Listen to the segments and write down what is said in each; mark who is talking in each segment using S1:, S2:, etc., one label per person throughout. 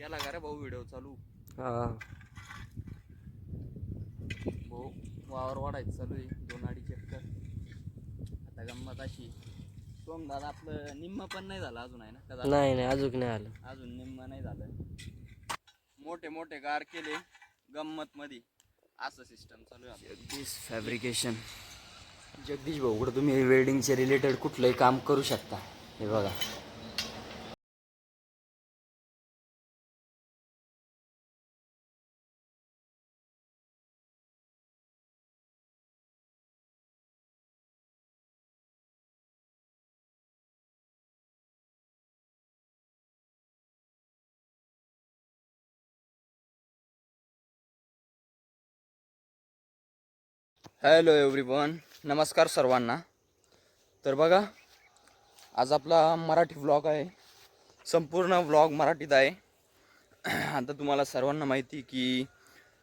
S1: केला का रे भाऊ व्हिडिओ चालू.
S2: हा.
S1: भाऊ वावर वाढायचं चालू आहे दोन अडीच एकर. आता गंमत अशी सोम दादा आपलं निम्म पण नाही झालं अजून आहे ना? का झालं?
S2: नाही नाही अजून नाही आलं.
S1: अजून निम्म नाही झालं. मोठे मोठे गार केले गंमत मध्ये असं सिस्टम चालू आहे जगदीश फॅब्रिकेशन जगदीश भाऊ कुठं तुम्ही वेल्डिंगचे रिलेटेड कुठलंही काम करू शकता. हे बघा. हॅलो एव्हरीवन नमस्कार सर्वांना. तर बघा आज आपला मराठी व्लॉग आहे. संपूर्ण व्लॉग मराठीत आहे. आता तुम्हाला सर्वांना माहिती की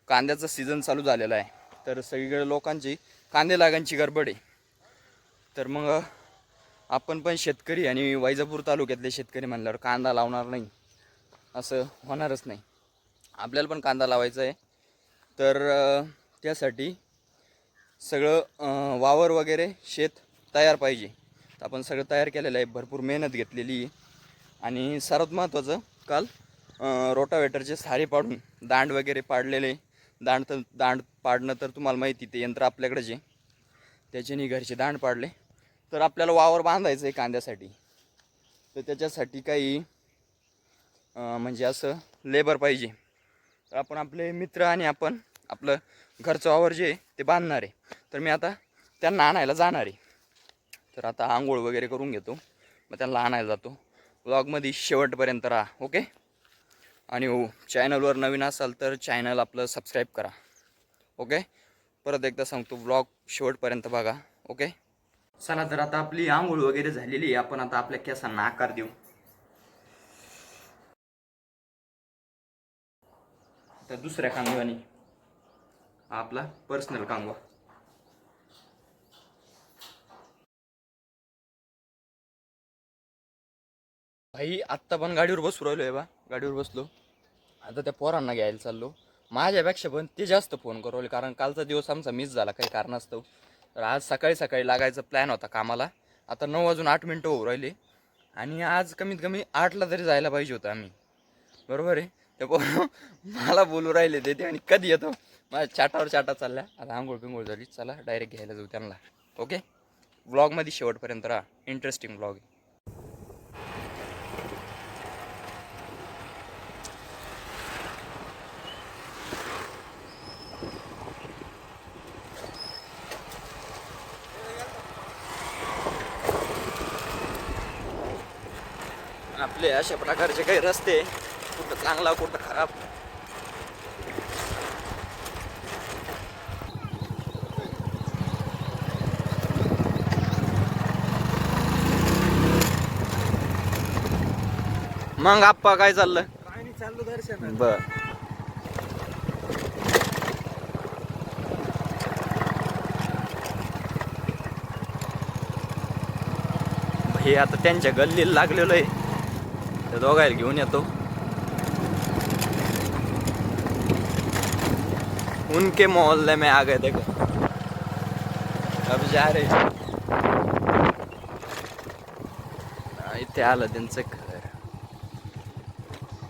S1: कांद्याचा सीझन चालू झालेला आहे. तर सगळीकडे लोकांची कांदे लागांची गडबड आहे. तर मग आपण पण शेतकरी आणि वैजापूर तालुक्यातले शेतकरी म्हणल्यावर कांदा लावणार नाही. असं होणारच नाही. आपल्याला पण कांदा लावायचा आहे. तर त्यासाठी सगळं वावर वगैरे शेत तयार पाहिजे. तर आपण सगळं तयार केलेलं आहे. भरपूर मेहनत घेतलेली आहे. आणि सर्वात महत्त्वाचं काल रोटावेटरचे सारे पाडून दांड वगैरे पाडलेले. दांड तर दांड पाडणं तर तुम्हाला माहिती ते यंत्र आपल्याकडे जे त्याच्याने घरचे दांड पाडले. तर आपल्याला वावर बांधायचं आहे कांद्यासाठी. तर त्याच्यासाठी काही म्हणजे असं लेबर पाहिजे. तर आपण आपले मित्र आणि आपण आपलं घरचं वावर जे आहे ते बांधणार आहे. तर मी आता त्यांना आणायला जाणार आहे. तर आता आंघोळ वगैरे करून घेतो. मग त्यांना आणायला जातो. ब्लॉगमध्ये शेवटपर्यंत राहा ओके आणि हो चॅनलवर नवीन असाल तर चॅनल आपलं सबस्क्राईब करा ओके परत एकदा सांगतो ब्लॉग शेवटपर्यंत बघा ओके चला तर आता आपली आंघोळ वगैरे झालेली आहे. आपण आता आपल्या केसांना आकार देऊ. तर दुसऱ्या कांगवानी आपला पर्सनल कांगवा. भाई आत्ता पण गाडीवर बसू राहिलो आहे बा. गाडीवर बसलो. आता त्या पोरांना घ्यायला चाललो. माझ्यापेक्षा पण ते जास्त फोन करवले कारण कालचा दिवस आमचा मिस झाला काही कारणास्तव. तर आज सकाळी सकाळी लागायचा प्लॅन होता कामाला. आता नऊ वाजून आठ मिनटं होऊ राहिले. आणि आज कमीत कमी आठला तरी जायला पाहिजे होतं आम्ही. बरोबर आहे? ते पोरं मला बोलू राहिले ते आणि कधी येतो? माझ्या चाटावर चाटा चालल्या. आता आंघोळ पिंघोळ झाली. चला डायरेक्ट घ्यायला जाऊ त्यांना. ओके ब्लॉगमध्ये शेवटपर्यंत राहा. इंटरेस्टिंग ब्लॉग आहे. आपले अशा प्रकारचे काही रस्ते कुठं चांगला कुठं खराब. मग आप्पा काय चाललं?
S2: चाललो दर्शन
S1: बर. हे आता त्यांच्या गल्लीला लागलेलं आहे. त्या दोघायला घेऊन येतो. उनके मोहल्ले में आ गए देखो. अब जा रे इथे आलं त्यांचं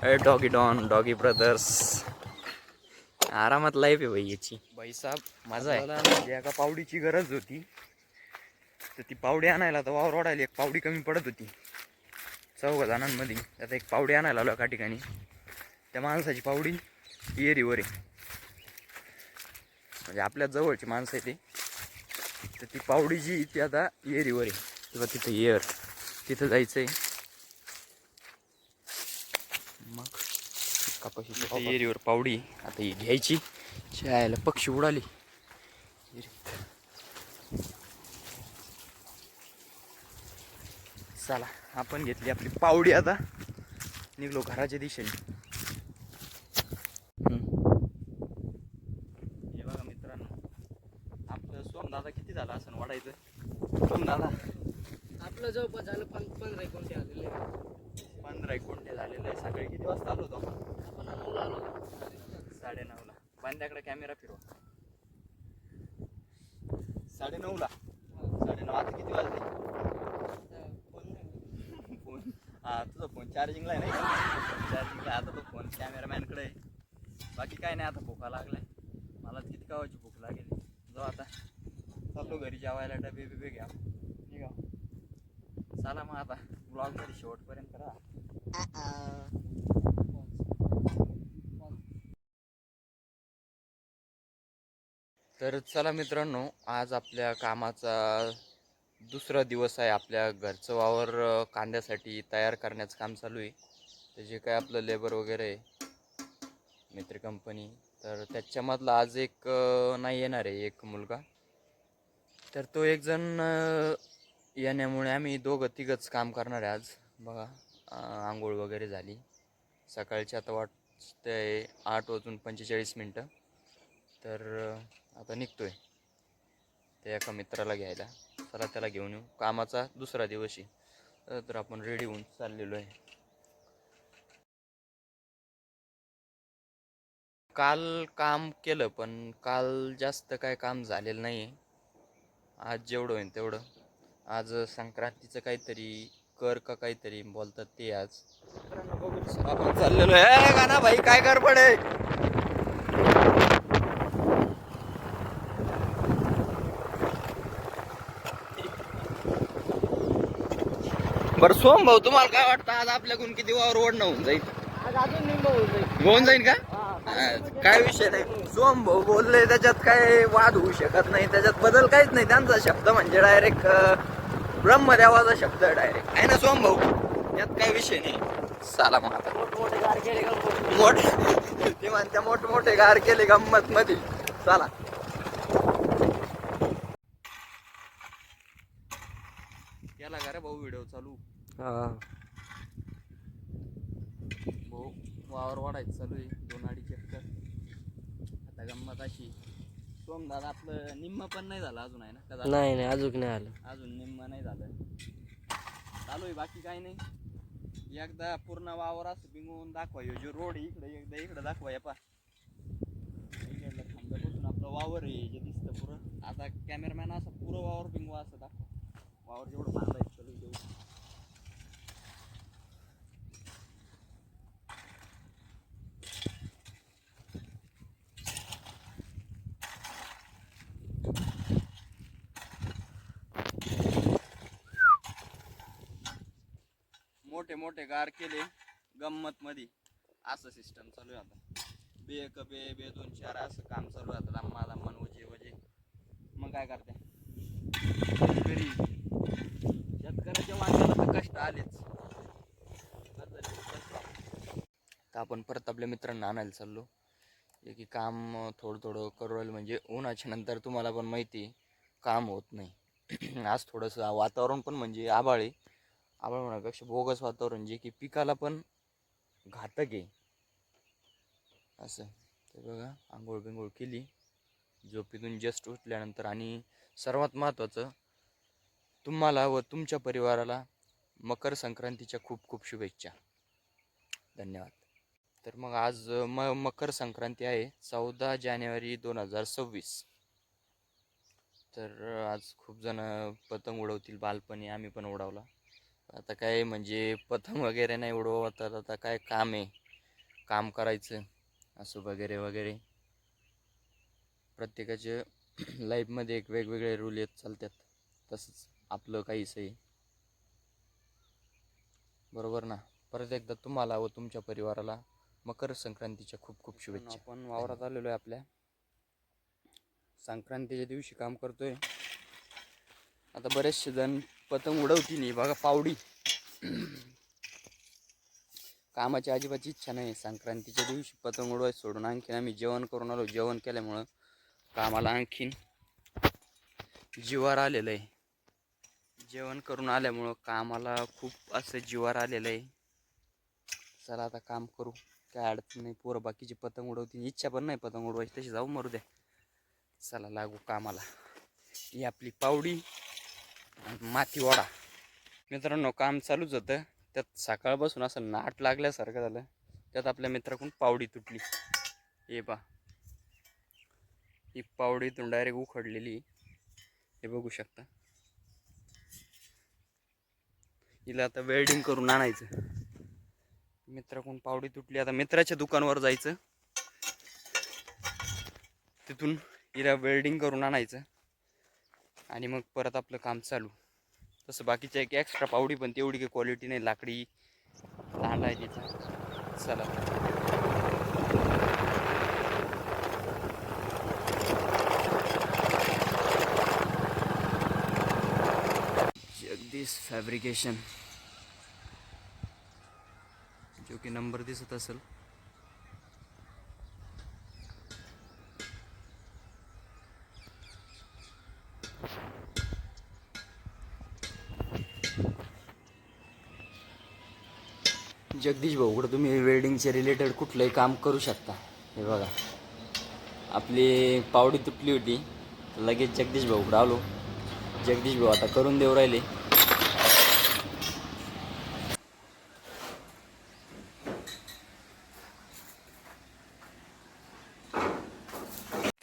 S1: डॉगी डॉन डॉगी ब्रदर्स. आरामात लाईफ आहे भाई याची. भाई साहेब माझा आहे. एका पावडीची गरज होती. तर ती पावडी आणायला तर वावर ओढायला एक पावडी कमी पडत होती. चौघा जणांमध्ये. आता एक पावडी आणायला आलो एका ठिकाणी. त्या माणसाची पावडी एरीवर आहे. म्हणजे आपल्या जवळची माणसं आहे ते. तर ती पावडी जी ती आता एरीवर आहे. किंवा तिथं एअर तिथं जायचं आहे कपाशी एरीवर पावडी आता ही घ्यायची. शाळेला पक्षी उडाली. चला आपण घेतली आपली पावडी आता. निघलो घराच्या दिशेने. हे बघा मित्रांनो आपलं सोमदादा किती झाला असं वाढायचं? सोमदादा
S2: आपलं जवळपास झालं पण पंधरा एकोणते आलेले
S1: पंधरा एक कोणते झालेलं आहे. सकाळी किती वाजता आलो होतो पांद्याकडे कॅमेरा फिरवा साडे ला साडे नऊ आता किती वाजले? फोन? हा तुझा फोन चार्जिंगला आहे नाही चार्जिंगला आता तो फोन कॅमेरामॅनकडे आहे. बाकी काय नाही आता भूका लागलाय. मला किती कावाची भूक लागेल. जाऊ आता. चाललो घरी जेवायला डबे बिबे घ्या. निघा चला मग आता. ब्लॉगमध्ये शेवटपर्यंत राहा. तर चला मित्रांनो आज आपल्या कामाचा दुसरा दिवस आहे. आपल्या घरचं वावर कांद्यासाठी तयार करण्याचं काम चालू आहे. तर जे काय आपलं लेबर वगैरे आहे मित्र कंपनी तर त्याच्यामधला आज एक नाही येणार आहे एक मुलगा. तर तो एक जण येण्यामुळे आम्ही दोघं तिघंच काम करणार आहे आज. बघा आंघोळ वगैरे झाली. सकाळची आता वाटते आठ वाजून पंचेचाळीस मिनटं. तर आता निघतोय. त्या एका मित्राला घ्यायला. चला त्याला घेऊन येऊ. कामाचा दुसरा दिवस आहे. तर आपण रेडी होऊन चाललेलो आहे. काल काम केलं पण काल जास्त काय काम झालेलं नाही आज जेवढं होईल तेवढं. आज संक्रांतीचं काहीतरी कर का काहीतरी बोलतात ते आज. आपण चाललेलो आहे. गाना भाई काय कर पडे बरं सोम भाऊ तुम्हाला काय वाटतं? आज आपल्याकडून किती वावर ओढणं होऊन जाईल?
S2: होऊन जाईल.
S1: होऊन जाईल का? काय विषय नाही. सोम भाऊ बोलले त्याच्यात काय वाद होऊ शकत नाही त्याच्यात बदल काहीच नाही. त्यांचा शब्द म्हणजे डायरेक्ट ब्रह्मदेवाचा शब्द डायरेक्ट आहे ना सोम भाऊ? यात काही विषय नाही. चला मग आता.
S2: गार केले का मोठे
S1: मोठे ते गार केले गंमत मध्ये चला केला का रे भाऊ व्हिडिओ चालू. भाऊ वावर वाढायचं चालू आहे. दोन अडीच एकर. आता गंमत अशी सोम दादा आपलं निम्म पण नाही झालं अजून आहे ना? का?
S2: नाही नाही अजून नाही आलं.
S1: अजून निम्म नाही झालं. चालू आहे बाकी काही नाही. एकदा पूर्ण वावर असं बिंगवून दाखवा ह्यो जो रोड इकडे एकदा इकडे दाखवा या पा. इकडलं आपलं वावर आहे जे दिसतं पुरं. आता कॅमेरामॅन असं पुरं वावर बिंगवा असं दाखवा. वावर जेवढं बांधायचं चालू आहे तेवढं मोठे मोठे गार केले गंमत मध्ये असं सिस्टम चालू आहे आता. बे एक बे बे दोन चार असं काम चालू आहे आता. दम्मा दम्मा वजे वजे. मग काय करते? शेतकरी. शेतकऱ्याच्या वाट्याला तर कष्ट आलेच. तर आपण परत आपल्या मित्रांना आणायला चाललो. जे की काम थोडं थोडं करू म्हणजे उन्हाच्या नंतर तुम्हाला पण माहिती आहे, काम होत नाही. आज थोडंसं वातावरण पण म्हणजे आभाळ आहे. आभाळ म्हणण्यापेक्षा बोगस वातावरण जे की पिकाला पण घातक आहे. असं ते बघा आंघोळ बिंघोळ केली. झोपेतून जस्ट उठल्यानंतर आणि सर्वात महत्त्वाचं तुम्हाला व तुमच्या परिवाराला मकर संक्रांतीच्या खूप खूप शुभेच्छा. धन्यवाद. तर मग आज म मकर संक्रांती आहे चौदा जानेवारी दोन हजार सव्वीस. तर आज खूप जण पतंग उडवतील बालपणी आम्ही पण उडवला. आता काय म्हणजे पतंग वगैरे नाही उडवत तर आता काय काम आहे? काम करायचं असं वगैरे वगैरे. प्रत्येकाचे लाईफमध्ये एक वेगवेगळे रूल येत चालतात. तसंच आपलं काहीच आहे. बरोबर ना? परत एकदा तुम्हाला व तुमच्या परिवाराला मकर संक्रांतीच्या खूप खूप शुभेच्छा. आपण वावरात आलेलो आहे आपल्या. संक्रांतीच्या दिवशी काम करतोय. आता बरेचसे जण पतंग उडवती नाही. बघा पावडी. कामाची अजिबात इच्छा नाही. संक्रांतीच्या दिवशी पतंग उडवायचं सोडून आणखीन आम्ही जेवण करून आलो. जेवण केल्यामुळं कामाला आणखीन जिवार आलेलं आहे. जेवण करून आल्यामुळं कामाला खूप असं जिवार आलेलं आहे. चला आता काम करू. काय अडचण नाही. पोरं बाकीचे पतंग उडवतील. इच्छा पण नाही पतंग उडवायची. तशी जाऊ मरू द्या. चला लागू कामाला. ही आपली पावडी. माती वडा. मित्रांनो काम चालूच होतं. त्यात सकाळपासून असं नाट लागल्यासारखं झालं. त्यात आपल्या मित्राकडून पावडी तुटली. हे पा ही पावडीतून डायरेक्ट उखडलेली. हे बघू शकता. हिला आता वेल्डिंग करून आणायचं. मित्राकडून पावडी तुटली. आता मित्राच्या दुकानावर जायचं. तिथून हिला वेल्डिंग करून आणायचं. आणि मग परत आपलं काम चालू. तसं बाकीच्या एक एक्स्ट्रा पावडी पण तेवढी काही क्वालिटी नाही लाकडी लहान आहे तिचा. चला. जगदीश फॅब्रिकेशन. जो की नंबर दिसत असेल. जगदीश भाऊ कुठं तुम्ही वेल्डिंगचे रिलेटेड कुठलंही काम करू शकता. हे बघा. आपली पावडी तुटली होती. लगेच जगदीश भाऊकडं आलो. जगदीश भाऊ आता करून देऊ राहिले.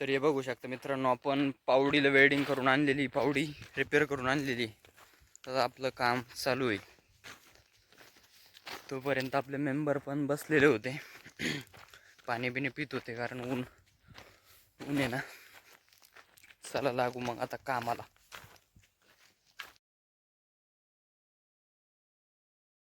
S1: तर हे बघू शकता मित्रांनो आपण पावडीला वेल्डिंग करून आणलेली पावडी रिपेअर करून आणलेली. तर आपलं काम चालू होईल तोपर्यंत आपले मेंबर पण बसलेले होते. पाणी बिणी पित होते कारण ऊन ऊन आहे ना. चला लागू मग आता कामाला.